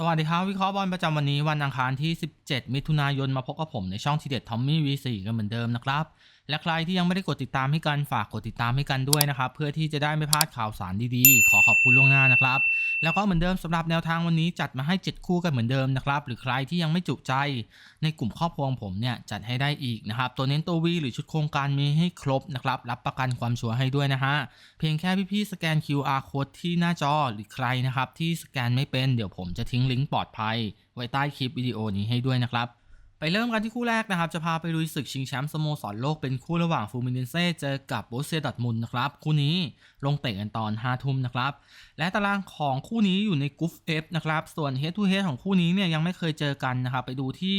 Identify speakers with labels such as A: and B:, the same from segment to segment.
A: สวัสดีครับ วิเคราะห์บอลประจำวันนี้วันอังคารที่ 17 มิถุนายนมาพบกับผมในช่องทีเด็ดทอมมี่วีกันเหมือนเดิมนะครับ และใครที่ยังไม่ได้กดติดตามให้กันฝากกดติดตามให้กันด้วยนะครับ เพื่อที่จะได้ไม่พลาดข่าวสารดีๆ ขอขอบคุณล่วงหน้านะครับ แล้วก็เหมือนเดิมสำหรับแนวทางวันนี้จัดมาให้ 7 คู่กันเหมือนเดิมนะครับ หรือใครที่ยังไม่จุใจในกลุ่มครอบครัวของผมเนี่ยจัดให้ได้อีกนะครับ ตัวเน้นตัววีหรือชุดโครงการมีให้ครบนะครับรับประกันความชัวร์ให้ด้วยนะฮะเพียงแค่พี่ๆสแกน QR code ที่หน้าจอหรือใครนะครับที่สแกนไม่เป็นเดี๋ยวผมจะทิ้งลิงก์ปลอดภัย ไว้ใต้คลิปวิดีโอนี้ให้ด้วยนะครับ ไปเริ่มกันที่คู่แรกนะครับ จะพาไปลุยศึกชิงแชมป์สโมสรโลกเป็นคู่ระหว่างฟูมิเนเซ่เจอกับโบเซียดัตมุนนะครับ คู่นี้ลงเตะกันตอน5ทุ่มนะครับ และตารางของคู่นี้อยู่ในกรุ๊ป F นะครับ ส่วน Head to Head ของคู่นี้เนี่ยยังไม่เคยเจอกันนะครับ ไปดูที่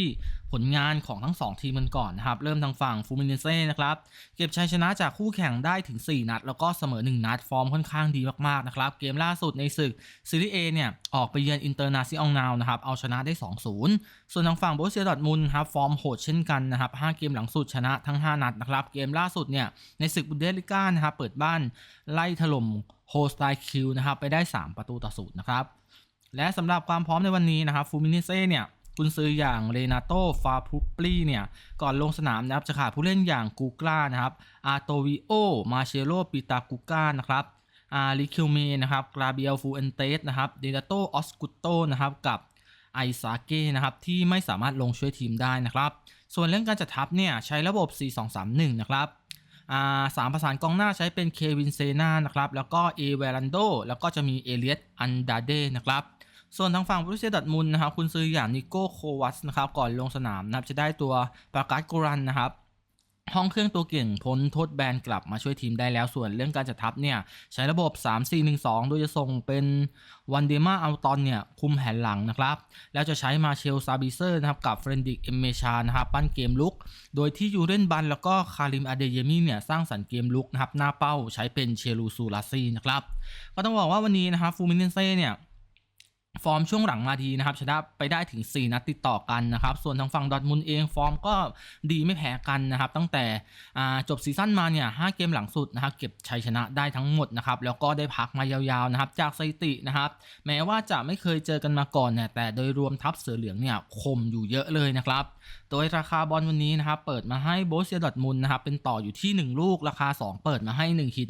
A: ผลงานของทั้ง 2 ทีมกันก่อนนะครับ เริ่มทางฝั่งฟูมิเนเซ่นะครับ เก็บชัยชนะจากคู่แข่งได้ถึง 4 นัด แล้วก็เสมอ 1 นัด ฟอร์มค่อนข้างดีมากๆนะครับ เกมล่าสุดในศึกซีรีส์ A เนี่ย ออกไปเยือนอินเตอร์นาซิอองนาวนะครับ เอาชนะได้ 2-0 ส่วนทางฝั่งโบเซียดอทมุนครับ ฟอร์มโหดเช่นกันนะครับ 5 เกมหลังสุดชนะทั้ง 5 นัดนะครับ เกมล่าสุดเนี่ยในศึกบุนเดสลิก้านะครับเปิดบ้านไล่ถล่มโฮสไตคิวนะครับไปได้ 3 ประตูต่อศูนย์นะครับและสำหรับความพร้อมในวันนี้นะครับฟูมินเซ่เนี่ย กุนซืออย่างเรนาโตฟาพุปลีเนี่ย ก่อนลงสนามนะครับจะขาดผู้เล่นอย่างกูกล้านะครับ อาโตวิโอ มาเชโลปิตากูก้านะครับ อาริคิวเมนะครับ กราเบียลฟูเอนเตสนะครับ เดนาโตออสกุตโตนะครับ กับไอซาเก้นะครับ ที่ไม่สามารถลงช่วยทีมได้นะครับ ส่วนเรื่องการจัดทัพเนี่ยใช้ระบบ 4-2-3-1 นะครับอ่าสามประสานกองหน้าใช้เป็นเควินเซนานะครับ แล้วก็เอเวรันโด แล้วก็จะมีเอเลียตอันดาเดนะครับ ส่วนทางฝั่งบรูเซียดัตมุนนะครับคุณซื้ออย่างนิโก้โควัสนะครับก่อนลงสนามนะครับจะได้ตัวปรากัสกรันนะครับห้องเครื่องตัวเก่งพ้นโทษแบนกลับมาช่วยทีมได้แล้วส่วนเรื่องการจัดทัพเนี่ยใช้ระบบ 3-4-1-2 โดยจะส่งเป็นวันเดมาอัลตอนเนี่ยคุมแผนหลังนะครับ แล้วจะใช้มาเชลซาบิเซอร์นะครับกับเฟรนดิกเอมเมชานะครับปั้นเกมลุก โดยที่ยูเรนบันแล้วก็คาริมอาเดเยมีเนี่ยสร้างสรรค์เกมลุกนะครับหน้าเป้าใช้เป็นเชลูซูลาซีนะครับก็ต้องบอกว่าวันนี้นะครับฟูมิเนเซ่เนี่ย ฟอร์มช่วงหลังมาดีนะครับชนะไปได้ถึง 4 นัดติดต่อกันนะครับ ส่วนทางฝั่งดอทมุนเองฟอร์มก็ดีไม่แพ้กันนะครับ ตั้งแต่จบซีซั่นมาเนี่ย5เกมหลังสุดนะครับเก็บชัยชนะได้ทั้งหมดนะครับ แล้วก็ได้พักมายาวๆนะครับจากสถิตินะครับ แม้ว่าจะไม่เคยเจอกันมาก่อนเนี่ยแต่โดยรวมทัพเสือเหลืองเนี่ยคมอยู่เยอะเลยนะครับ โดยราคาบอลวันนี้นะครับเปิดมาให้โบเซียดอทมุนนะครับเป็นต่ออยู่ที่ 1 ลูกราคา 2 เปิดมาให้1ขีด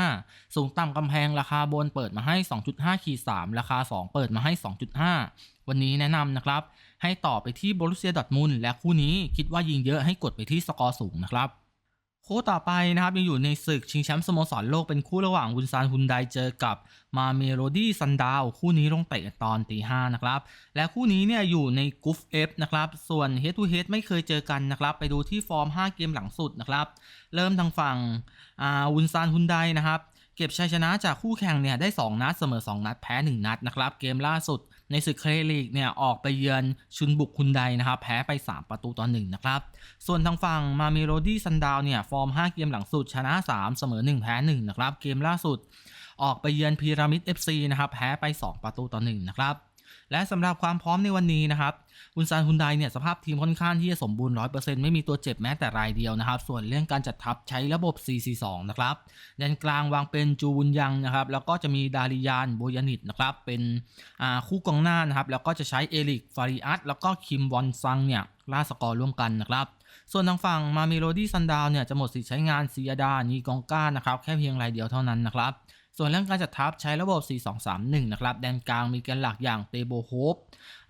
A: 1.5 สูงต่ำกำแพงราคาบนเปิดมาให้ 2.5ขีด3ราคา 2 เปิดมาให้ 2.5 วันนี้แนะนำนะครับ ให้ต่อไปที่บรุเซียดอทมุนและคู่นี้คิดว่ายิงเยอะให้กดไปที่สกอร์สูงนะครับคู่ต่อไปนะครับยังอยู่ในศึกชิงแชมป์สโมสรโลกเป็นคู่ระหว่างวุนซานฮุนไดเจอกับมาเมโลดี้ซันดาวคู่นี้ลงเตะตอนตีห้านะครับ และคู่นี้เนี่ยอยู่ในกรุ๊ป F นะครับ ส่วน Head to Head ไม่เคยเจอกันนะครับ ไปดูที่ฟอร์ม 5 เกมหลังสุดนะครับ เริ่มทางฝั่งอ่าวุนซานฮุนไดนะครับ เก็บชัยชนะจากคู่แข่งเนี่ยได้ 2 นัดเสมอ 2 นัดแพ้ 1 นัดนะครับเกมล่าสุดในศึกเครลีกเนี่ยออกไปเยือนชุนบุกคุณไดนะครับแพ้ไป 3 ประตูต่อ1นะครับส่วนทางฝั่งมาเมโรดี้ซันดาวเนี่ยฟอร์ม 5 เกมหลังสุดชนะ 3 เสมอ 1 แพ้ 1 นะครับเกมล่าสุด ออกไปเยือนพีระมิด FC นะครับแพ้ไป 2 ประตูต่อ1นะครับ และสำหรับความพร้อมในวันนี้นะครับอุนซานฮุนไดเนี่ยสภาพทีมค่อนข้างที่จะสมบูรณ์100%ไม่มีตัวเจ็บแม้แต่รายเดียวนะครับ ส่วนเรื่องการจัดทัพใช้ระบบ 4-4-2 นะครับแดนกลางวางเป็นจูวุนยังนะครับ แล้วก็จะมีดาริยานโบยานิตนะครับ เป็นคู่กองหน้านะครับ แล้วก็จะใช้เอลิกฟาริอัตแล้วก็คิมวอนซังเนี่ยล่าสกอร์ร่วมกันนะครับ ส่วนทางฝั่งมาเมโลดี้ซันดาวเนี่ยจะหมดสิทธิ์ใช้งานซียดานีกองก้านะครับ แค่เพียงรายเดียวเท่านั้นนะครับ ส่วนเรื่องการจัดทัพใช้ระบบ 4-2-3-1 นะครับ แดนกลางมีแกนหลักอย่างเตโบโฮป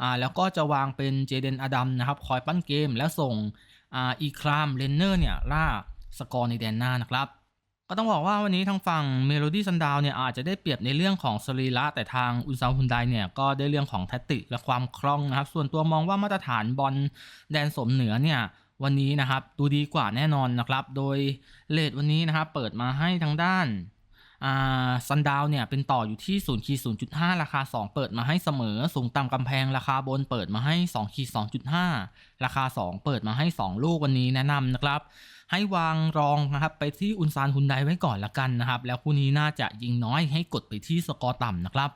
A: อ่าแล้วก็จะวางเป็นเจเดนอดัมนะครับคอยปั้นเกมและส่งอ่าอีครามเลนเนอร์เนี่ยล่าสกอร์ในแดนหน้านะครับก็ต้องบอกว่าวันนี้ทางฝั่งเมโลดี้ซันดาวเนี่ยอาจจะได้เปรียบในเรื่องของสรีระแต่ทางอุนซาวฮุนไดเนี่ยก็ได้เรื่องของแทติกและความคล่องนะครับ ส่วนตัวมองว่ามาตรฐานบอลแดนสมเหนือเนี่ยวันนี้นะครับดูดีกว่าแน่นอนนะครับ โดยเลทวันนี้นะครับเปิดมาให้ทางด้าน ซันดาวเนี่ยเป็นต่ออยู่ที่0ขีด0.5ราคา 2 เปิดมาให้เสมอ สูงต่ำกำแพงราคาบนเปิดมาให้2ขีด2.5ราคา 2 เปิดมาให้ 2 ลูกวันนี้แนะนำนะครับ ให้วางรองนะครับไปที่อุนซานฮุนไดไว้ก่อนละกันนะครับ แล้วคู่นี้น่าจะยิงน้อยให้กดไปที่สกอร์ต่ำนะครับ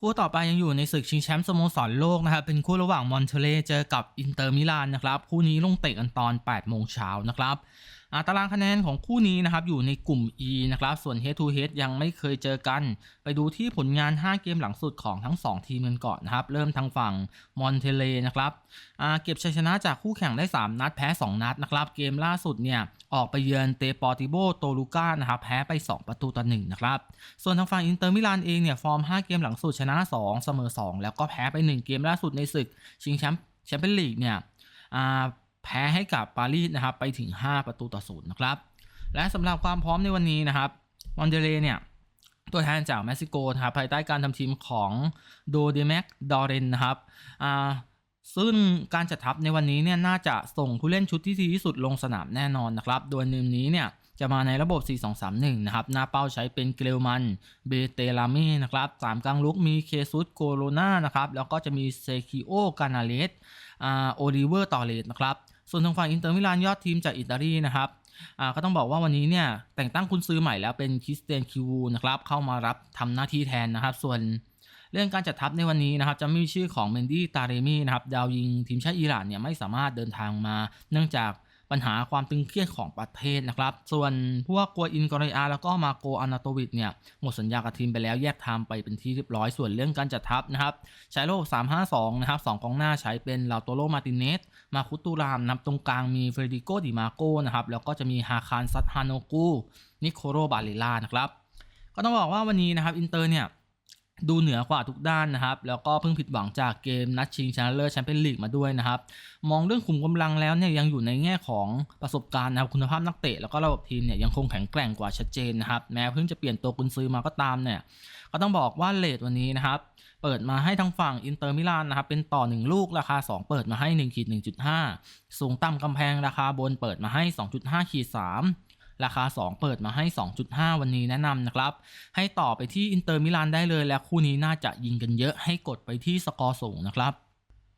A: คู่ต่อไปยังอยู่ในศึกชิงแชมป์สโมสรโลกนะครับ เป็นคู่ระหว่างมอนเทเลเจอกับอินเตอร์มิลานนะครับ คู่นี้ลงเตะกันตอน 8 โมงเช้านะครับ ตารางคะแนนของคู่นี้นะครับอยู่ในกลุ่ม E นะครับส่วน Head to Head ยังไม่เคยเจอกัน ไปดูที่ผลงาน 5 เกมหลังสุดของทั้ง 2 ทีมกันก่อนนะครับ เริ่มทางฝั่งมอนเทเลนะครับเก็บชัยชนะจากคู่แข่งได้ 3 นัดแพ้ 2 นัดนะครับ เกมล่าสุดเนี่ยออกไปเยือนเตปอร์ติโบโตลูก้านะครับแพ้ไป 2 ประตูต่อ1นะครับส่วนทางฝั่งอินเตอร์มิลานเองเนี่ยฟอร์ม 5 เกมหลังสุดชนะ 2 เสมอ 2 แล้วก็แพ้ไป 1 เกมล่าสุดในศึกชิงแชมป์แชมเปี้ยนลีกเนี่ย แพ้ให้กับปารีสนะครับไปถึง 5 ประตูต่อศูนย์นะครับ และสำหรับความพร้อมในวันนี้นะครับมอนเดเลเนี่ยตัวแทนจากเม็กซิโกนะครับภายใต้การทำทีมของโดเดเมกดอเรนนะครับอ่าซึ่งการจัดทัพในวันนี้เนี่ยน่าจะส่งผู้เล่นชุดที่ดีที่สุดลงสนามแน่นอนนะครับ โดยนวันนี้เนี่ยจะมาในระบบ 4-2-3-1 นะครับ หน้าเป้าใช้เป็นเกลมัน เบเตลามีนะครับสามกลางลุกมีเคซุสโกโรนานะครับ แล้วก็จะมีเซคิโอ กานาเลสอ่าโอลิเวอร์ ตอเลสนะครับ ส่วนทางฝั่งอินเตอร์มิลานยอดทีมจากอิตาลีนะครับอ่าก็ต้องบอกว่าวันนี้เนี่ยแต่งตั้งคุณซื้อใหม่แล้วเป็นคริสเตียนคิวูนะครับเข้ามารับทำหน้าที่แทนนะครับ ส่วนเรื่องการจัดทัพในวันนี้นะครับจะไม่มีชื่อของเมนดี้ตาเรมีนะครับดาวยิงทีมชาติอิหร่านเนี่ยไม่สามารถเดินทางมา เนื่องจาก ปัญหาความตึงเครียดของประเทศนะครับ ส่วนพวกกัวอินกอริอาแล้วก็มาโกอานาโตวิดเนี่ยหมดสัญญากับทีมไปแล้วแยกทางไปเป็นที่เรียบร้อยส่วนเรื่องการจัดทัพนะครับใช้โลก 352 นะครับ2กองหน้าใช้เป็นลาโตโรมาติเนสมาคุตูรามนับตรงกลางมีเฟรดิโกดิมาโกนะครับแล้วก็จะมีฮาคารซัตฮานโนกูนิโคโรบาเลล่านะครับก็ต้องบอกว่าวันนี้นะครับอินเตอร์เนี่ย ดูเหนือกว่าทุกด้านนะครับ แล้วก็เพิ่งผิดหวังจากเกมนัดชิงชนะเลิศแชมเปี้ยนลีกมาด้วยนะครับ มองเรื่องขุมกำลังแล้วเนี่ยยังอยู่ในแง่ของประสบการณ์นะครับคุณภาพนักเตะแล้วก็ระบบทีมเนี่ยยังคงแข็งแกร่งกว่าชัดเจนนะครับ แม้เพิ่งจะเปลี่ยนตัวกุนซือมาก็ตามเนี่ย ก็ต้องบอกว่าเลทวันนี้นะครับ เปิดมาให้ทางฝั่งอินเตอร์มิลานนะครับ เป็นต่อ 1 ลูกราคา 2 เปิดมาให้1ขีด1.5 สูงต่ำกำแพงราคาบนเปิดมาให้ 2.5ขีด3 ราคา 2 เปิดมาให้ 2.5 วันนี้แนะนำนะครับ ให้ต่อไปที่อินเตอร์มิลานได้เลย และคู่นี้น่าจะยิงกันเยอะให้กดไปที่สกอร์สูงนะครับ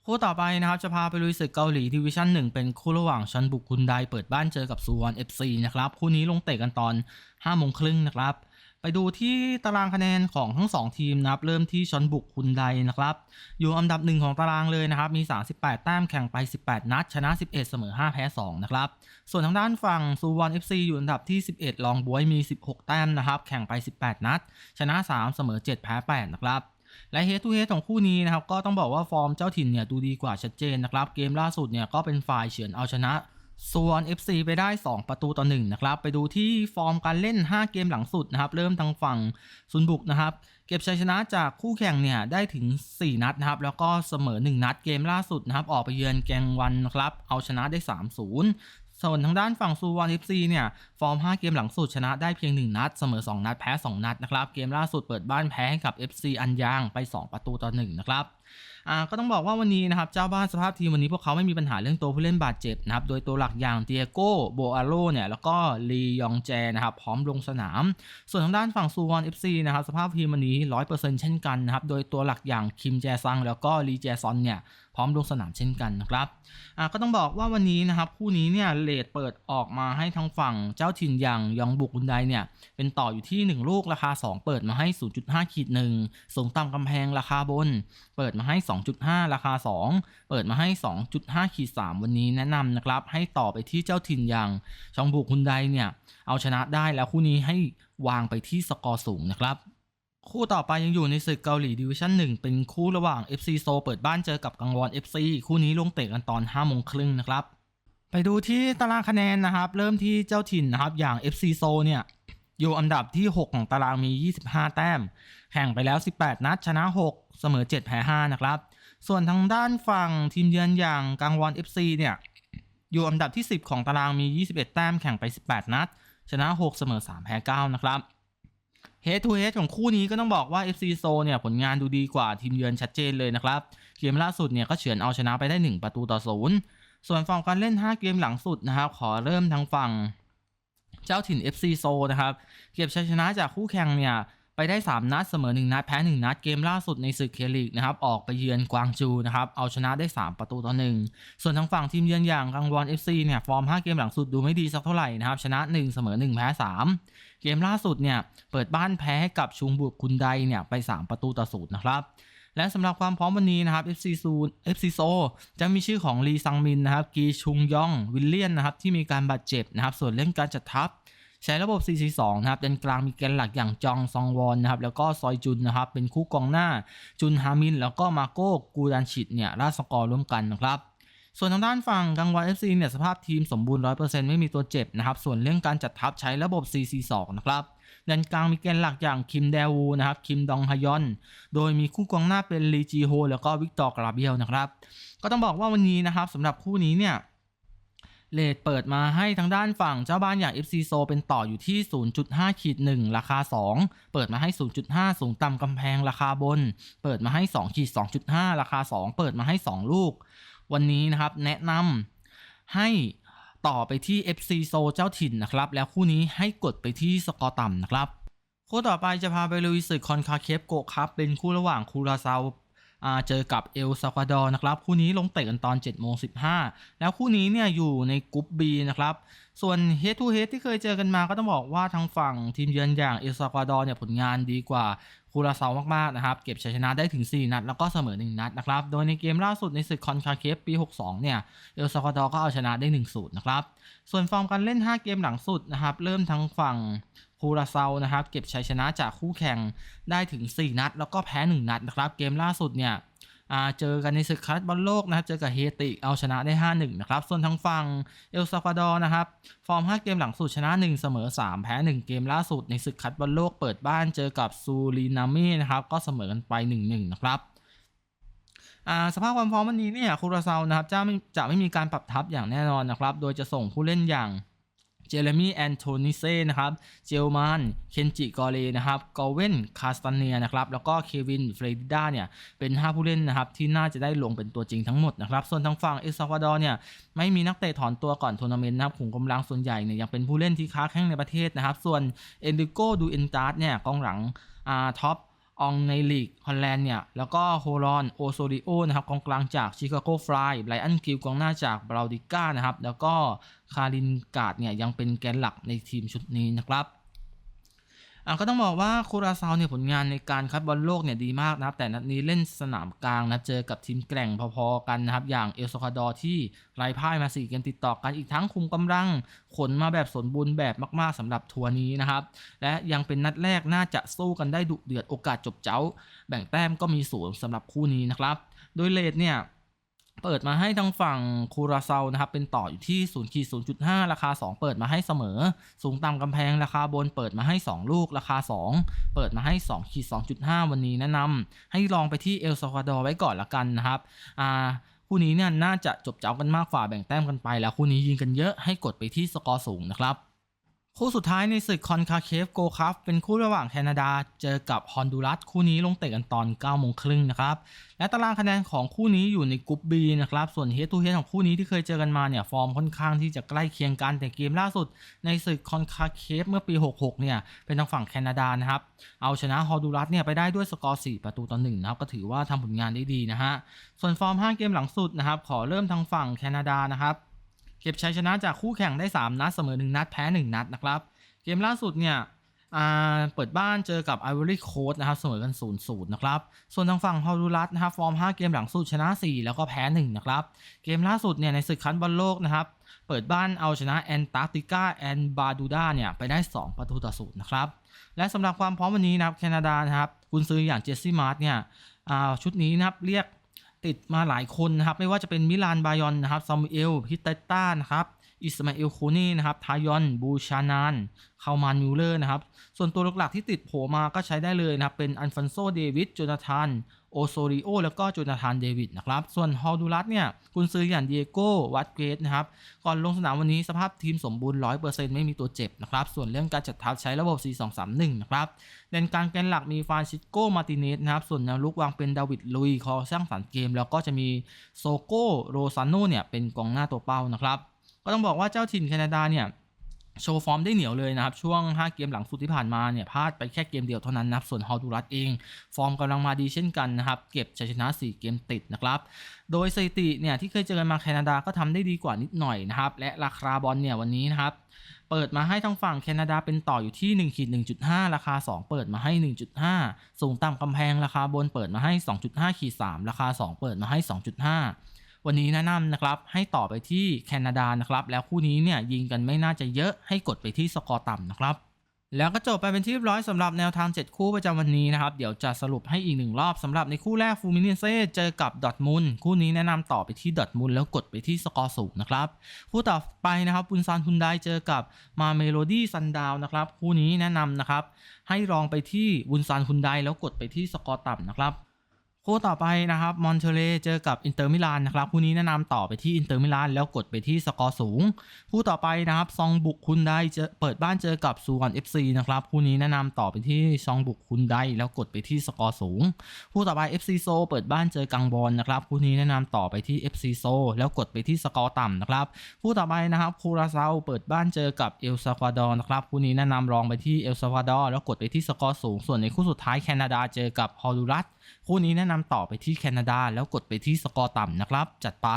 A: คู่ต่อไปนะครับจะพาไปลุยศึกเกาหลีดิวิชั่น1 เป็นคู่ระหว่างชันบุกคุนไดเปิดบ้านเจอกับซูวอนเอฟซีนะครับคู่นี้ลงเตะกันตอน5โมงครึ่งนะครับ ไปดูที่ตารางคะแนนของทั้ง 2 ทีมนะครับ เริ่มที่ชอนบุกคุนไดนะครับ อยู่อันดับหนึ่งของตารางเลยนะครับ มี 38 แต้มแข่งไป 18 นัด ชนะ 11 เสมอ 5 แพ้ 2 นะครับ ส่วนทางด้านฝั่งซูวอน FC อยู่อันดับที่ 11รองบวยมี 16 แต้มนะครับ แข่งไป 18 นัด ชนะ 3 เสมอ 7 แพ้ 8 นะครับและเฮ d ทูเฮ d ของคู่นี้นะครับ ก็ต้องบอกว่าฟอร์มเจ้าถิ่นเนี่ยดูดีกว่าชัดเจนนะครับ เกมล่าสุดเนี่ยก็เป็นฝ่ายเฉือนเอาชนะ ส่วน FC ไปได้ 2 ประตูต่อ1นะครับ ไปดูที่ฟอร์มการเล่น 5 เกมหลังสุดนะครับ เริ่มทางฝั่งซุนบุกนะครับ เก็บชัยชนะจากคู่แข่งเนี่ยได้ถึง 4 นัดนะครับ แล้วก็เสมอ 1 นัดเกมล่าสุดนะครับ ออกไปเยือนแกงวันนะครับ เอาชนะได้ 3-0 ส่วนทางด้านฝั่งซูวอนเอฟซีเนี่ย ฟอร์ม 5 เกมหลังสุดชนะได้เพียง 1 นัด เสมอ 2 นัด แพ้ 2 นัดนะครับ เกมล่าสุดเปิดบ้านแพ้ให้กับ FC อันยางไป 2 ประตูต่อ 1 นะครับก็ต้องบอกว่าวันนี้นะครับ เจ้าบ้านสภาพทีมวันนี้พวกเขาไม่มีปัญหาเรื่องตัวผู้เล่นบาดเจ็บนะครับ โดยตัวหลักอย่างเตียโกโบอาโรเนี่ยแล้วก็ลียองแจนะครับพร้อมลงสนาม ส่วนทางด้านฝั่งซูวอน FC นะครับสภาพทีมวันนี้ 100%เช่นกันนะครับโดยตัวหลักอย่างคิมแจซังแล้วก็ลีแจซอนเนี่ย ร้อมลงสนามเช่นกันนะครับก็ต้องบอกว่าวันนี้นะครับคู่นี้เนี่ยเลทเปิดออกมาให้ทางฝั่งเจ้าถิ่นอย่างยองบุกอุนไดเนี่ยเป็นต่ออยู่ที่ 1 ลูกราคา 2 เปิดมาให้ 0.5ขีด1สูงต่ำกำแพงราคาบน เปิดมาให้ 2.5 ราคา 2 เปิดมาให้ 2.5ขีด3วันนี้แนะนำนะครับให้ต่อไปที่เจ้าถิ่นอย่างชองบุกอุนไดเนี่ยเอาชนะได้แล้วคู่นี้ให้วางไปที่สกอร์สูงนะครับ คู่ต่อไปยังอยู่ในศึกเกาหลีดิวิชั่น1 เป็นคู่ระหว่าง FC โซเปิดบ้านเจอกับกังวอน FC คู่นี้ลงเตะกันตอน5โมงครึ่งนะครับ ไปดูที่ตารางคะแนนนะครับ เริ่มที่เจ้าถิ่นนะครับ อย่าง FC โซเนี่ยอยู่อันดับที่ 6 ของตารางมี 25 แต้ม แข่งไปแล้ว 18 นัดชนะ 6 เสมอ 7 แพ้ 5 นะครับ ส่วนทางด้านฝั่งทีมเยือนอย่างกังวอน FC เนี่ยอยู่อันดับที่ 10 ของตารางมี 21 แต้ม แข่งไป 18 นัด ชนะ 6 เสมอ 3 แพ้ 9 นะครับ เฮดทูเฮดของคู่นี้ก็ต้องบอกว่า FC โซเนี่ยผลงานดูดีกว่าทีมเยือนชัดเจนเลยนะครับ เกมล่าสุดเนี่ยก็เฉือนเอาชนะไปได้ 1 ประตูต่อศูนย์ส่วนฝั่งการเล่น 5 เกมหลังสุดนะครับ ขอเริ่มทางฝั่ง เจ้าถิ่น FC โซนะครับ เก็บชัยชนะจากคู่แข่งเนี่ย ไปได้ 3 นัดเสมอ 1 นัด แพ้ 1 นัด เกมล่าสุดในศึกเคลีกนะครับ ออกไปเยือนกวางจูนะครับ เอาชนะได้ 3 ประตูต่อ 1 ส่วนทางฝั่งทีมเยือนอย่างกังวอน FC เนี่ยฟอร์ม 5 เกมหลังสุดดูไม่ดีสักเท่าไหร่นะครับ ชนะ 1 เสมอ 1 แพ้ 3 เกมล่าสุดเนี่ยเปิดบ้านแพ้ให้กับชุงบุกคุนไดเนี่ยไป 3 ประตูต่อศูนย์นะครับและสำหรับความพร้อมวันนี้นะครับ FC ซูน FC โซจะมีชื่อของลีซังมินนะครับกีชุงยองวิลเลียนนะครับที่มีการบาดเจ็บนะครับส่วนเรื่องการจัดทัพ ใช้ระบบ 4-4-2 นะครับเป็นกลางมีแกนหลักอย่างจองซองวอนนะครับ แล้วก็ซอยจุนนะครับ เป็นคู่กองหน้า จุนฮามิน แล้วก็มาโก้กูดันชิดเนี่ยราสกอร์ร่วมกันนะครับส่วนทางด้านฝั่งกังวาน FC เนี่ยสภาพทีมสมบูรณ์ 100%ไม่มีตัวเจ็บนะครับ ส่วนเรื่องการจัดทัพใช้ระบบ 4-4-2 นะครับแดนกลางมีแกนหลักอย่างคิมเดวูนะครับ คิมดองฮยอน โดยมีคู่กองหน้าเป็นลีจีโฮแล้วก็วิกตอร์กราเบียลนะครับ ก็ต้องบอกว่าวันนี้นะครับสำหรับคู่นี้เนี่ย เลทเปิดมาให้ทางด้านฝั่งเจ้าบ้านอย่าง FC โซเป็นต่ออยู่ที่ 0.5ขีด1ราคา 2 เปิดมาให้ 0.5 สูงต่ำกำแพงราคาบน เปิดมาให้2ขีด2.5 ราคา 2 เปิดมาให้ 2 ลูก วันนี้นะครับแนะนำให้ต่อไปที่ FC โซเจ้าถิ่นนะครับ แล้วคู่นี้ให้กดไปที่สกอร์ต่ำนะครับ คู่ต่อไปจะพาไปลุยศึกคอนคาเคฟโกครับเป็นคู่ระหว่างคูราซาวอ่า เจอกับเอลซาวาดอร์นะครับ คู่นี้ลงเตะกันตอน7โมง15แล้วคู่นี้เนี่ยอยู่ในกรุ๊ป B นะครับ ส่วน Head to Head ที่เคยเจอกันมาก็ต้องบอกว่าทางฝั่งทีมเยือนอย่างเอลซาวาดอร์เนี่ยผลงานดีกว่าคูราเซามาก ๆ นะครับ เก็บชัยชนะได้ถึง 4 นัด แล้วก็เสมอ 1 นัดนะครับ โดยในเกมล่าสุดในศึกคอนคาเคฟปี 62 เนี่ย เอลซาวาดอร์ก็เอาชนะได้1-0นะครับ ส่วนฟอร์มการเล่น 5 เกมหลังสุดนะครับ เริ่มทั้งฝั่ง คูราเซานะครับเก็บชัยชนะจากคู่แข่งได้ถึง 4 นัด แล้วก็แพ้ 1 นัดนะครับ เกมล่าสุดเนี่ยเจอกันในศึกคัดบอลโลกนะครับ เจอกับเฮติเอาชนะได้ 5-1 นะครับ ส่วนทางฝั่งเอลซาวาดอร์นะครับ ฟอร์ม 5 เกมหลังสุดชนะ 1 เสมอ 3 แพ้ 1 เกมล่าสุดในศึกคัดบอลโลกเปิดบ้านเจอกับซูรินามีนะครับ ก็เสมอกันไป 1-1 นะครับสภาพความพร้อมวันนี้เนี่ยคูราเซานะครับจะไม่จะไม่มีการปรับทัพอย่างแน่นอนนะครับ โดยจะส่งผู้เล่นอย่าง เจเรมีแอนโทนิเซ่นะครับเจลมานเคนจิกอเลนะครับกอเวนคาสตาเนียนะครับแล้วก็เควินเฟรดิด้าเนี่ยเป็น 5 ผู้เล่นนะครับที่น่าจะได้ลงเป็นตัวจริงทั้งหมดนะครับส่วนทางฝั่งเอลซาวาดอร์เนี่ยไม่มีนักเตะถอนตัวก่อนทัวร์นาเมนต์นะครับขุมกำลังส่วนใหญ่เนี่ยยังเป็นผู้เล่นที่ค้าแข้งในประเทศนะครับส่วนเอนดิโกดูเอนตาร์เนี่ยกองหลังอ่าท็อป องในลีกฮอลแลนด์เนี่ย แล้วก็โฮรอนโอโซริโอนะครับกองกลางจากชิคาโกฟลายไบรอันกิลกองหน้าจากบราวดิก้านะครับ แล้วก็คารินกาดเนี่ยยังเป็นแกนหลักในทีมชุดนี้นะครับ อะก็ต้องบอกว่าคูราซาวเนี่ยผลงานในการคัดบอลโลกเนี่ยดีมากนะครับ แต่นัดนี้เล่นสนามกลางนะเจอกับทีมแกร่งพอๆกันนะครับ อย่างเอลซาวาดอร์ที่ไร้พ่ายมา4เกมติดต่อกันอีกทั้งคุมกำลังขนมาแบบสมบูรณ์แบบมากๆสำหรับทัวร์นี้นะครับ และยังเป็นนัดแรกน่าจะสู้กันได้ดุเดือดโอกาสจบเจ้า แบ่งแต้มก็มีสูงสำหรับคู่นี้นะครับ โดยเลทเนี่ย เปิดมาให้ทางฝั่งคูราเซานะครับเป็นต่ออยู่ที่0ขีด0.5 ราคา 2 เปิดมาให้เสมอ สูงต่ำกำแพงราคาบนเปิดมาให้ 2 ลูกราคา 2 เปิดมาให้2ขีด2.5 วันนี้แนะนำให้ลองไปที่เอลซาวาดอร์ไว้ก่อนละกันนะครับอ่าคู่นี้เนี่ยน่าจะจบเจ้ากันมากกว่าแบ่งแต้มกันไป แล้วคู่นี้ยิงกันเยอะให้กดไปที่สกอร์สูงนะครับ คู่สุดท้ายในศึกคอนคาเคฟโกคัพเป็นคู่ระหว่างแคนาดา เจอกับฮอนดูรัสคู่นี้ลงเตะกันตอน9โมงครึ่งนะครับ และตารางคะแนนของคู่นี้อยู่ในกรุ๊ป B นะครับ ส่วนเฮดทูเฮดของคู่นี้ที่เคยเจอกันมาเนี่ยฟอร์มค่อนข้างที่จะใกล้เคียงกันแต่เกมล่าสุด ในศึกคอนคาเคฟเมื่อปี 66 เนี่ยเป็นทางฝั่งแคนาดานะครับเอาชนะฮอนดูรัสเนี่ยไปได้ด้วยสกอร์4ประตูต่อ1นะครับก็ถือว่าทำผลงานได้ดีนะฮะส่วนฟอร์ม 5 เกมหลังสุดนะครับขอเริ่มทางฝั่งแคนาดานะครับ เก็บชัยชนะจากคู่แข่งได้ 3 นัดเสมอ 1 นัดแพ้ 1 นัดนะครับ เกมล่าสุดเนี่ยเปิดบ้านเจอกับ Ivory Coast นะครับเสมอกัน0-0นย์นะครับ ส่วนทางฝั่งฮอลูรัสนะครับฟอร์ม 5 เกมหลังสุดชนะ 4 แล้วก็แพ้ 1 นะครับ เกมล่าสุดเนี่ยในศึกคันบอลโลกนะครับ เปิดบ้านเอาชนะแอนตาร์กติกาแอนบาดูดาเนี่ยไปได้ 2 ประตูต่อศูนย์นะครับ และสำหรับความพร้อมวันนี้นะครับแคนาดานะครับกุนซืออย่างเจสซี่มาร์ตเนี่ยชุดนี้นะครับเรียก ติดมาหลายคนนะครับ ไม่ว่าจะเป็นมิลานบายอนนะครับซามูเอลพิตเตต้านะครับอิสมาเอลโคนีนะครับทายอนบูชานาน คาวมานมิลเลอร์นะครับ ส่วนตัวหลักๆที่ติดโผมาก็ใช้ได้เลยนะครับ เป็นอันฟอนโซเดวิดโจนาธานโอโซริโอแล้วก็โจนาธานเดวิดนะครับ ส่วนฮอลดูรัสเนี่ยกุนซืออย่างเดียโก้วัตเกรสนะครับ ก่อนลงสนามวันนี้สภาพทีมสมบูรณ์ 100%ไม่มีตัวเจ็บนะครับ ส่วนเรื่องการจัดทัพใช้ระบบ 4-2-3-1 นะครับเด่นกลางแกนหลักมีฟานซิโกมาติเนสนะครับ ส่วนแนวลุกวางเป็นดาวิดลุยคอสร้างสรรค์เกม แล้วก็จะมีโซโกโรซานโนเนี่ยเป็นกองหน้าตัวเป้านะครับ ก็ต้องบอกว่าเจ้าถิ่นแคนาดาเนี่ย โชว์ฟอร์มได้เหนียวเลยนะครับ ช่วง 5 เกมหลังสุดที่ผ่านมาเนี่ยพลาดไปแค่เกมเดียวเท่านั้นนะครับ ส่วนฮอดูรัสเอง ฟอร์มกำลังมาดีเช่นกันนะครับ เก็บชัยชนะ 4 เกมติดนะครับ โดยสถิติเนี่ยที่เคยเจอกันมาแคนาดาก็ทำได้ดีกว่านิดหน่อยนะครับ และราคาบอลเนี่ยวันนี้นะครับเปิดมาให้ทางฝั่งแคนาดาเป็นต่ออยู่ที่1ขีด1.5 ราคา 2 เปิดมาให้ 1.5 สูงต่ำกำแพงราคาบนเปิดมาให้ 2.5ขีด3ราคา 2 เปิดมาให้ 2.5 วันนี้แนะนำนะครับให้ต่อไปที่แคนาดานะครับ แล้วคู่นี้เนี่ยยิงกันไม่น่าจะเยอะให้กดไปที่สกอร์ต่ำนะครับแล้วก็จบไปเป็นที่เรียบร้อยสำหรับแนวทาง 7 คู่ประจำวันนี้นะครับ เดี๋ยวจะสรุปให้อีกหนึ่งรอบสำหรับในคู่แรกฟูมิเนเซ่เจอกับดอทมุนคู่นี้แนะนำต่อไปที่ดอทมุนแล้วกดไปที่สกอร์สูงนะครับ คู่ต่อไปนะครับบุนซานฮุนไดเจอกับมาเมโลดี้ซันดาวนะครับ คู่นี้แนะนำนะครับ ให้ลองไปที่บุนซานฮุนไดแล้วกดไปที่สกอร์ต่ำนะครับ คู่ต่อไปนะครับมอนเทเลเจอกับอินเตอร์มิลานนะครับคู่นี้แนะนำต่อไปที่อินเตอร์มิลานแล้วกดไปที่สกอร์สูง คู่ต่อไปนะครับซองบุกคุณไดเจอเปิดบ้านเจอกับซูวอนเอฟซีนะครับคู่นี้แนะนำต่อไปที่ซองบุกคุณไดแล้วกดไปที่สกอร์สูง คู่ต่อไป FC โซเปิดบ้านเจอกังบอลนะครับคู่นี้แนะนำต่อไปที่ FC โซแล้วกดไปที่สกอร์ต่ำนะครับคู่ต่อไปนะครับคูราเซาเปิดบ้านเจอกับเอลซาวาดอร์นะครับคู่นี้แนะนำลองไปที่เอลซาวาดอร์แล้วกดไปที่สกอร์สูง ส่วนในคู่สุดท้ายแคนาดาเจอกับฮอลลูรัส คู่นี้แนะนำต่อไปที่แคนาดาแล้วกดไปที่สกอร์ต่ำนะครับ จัดไป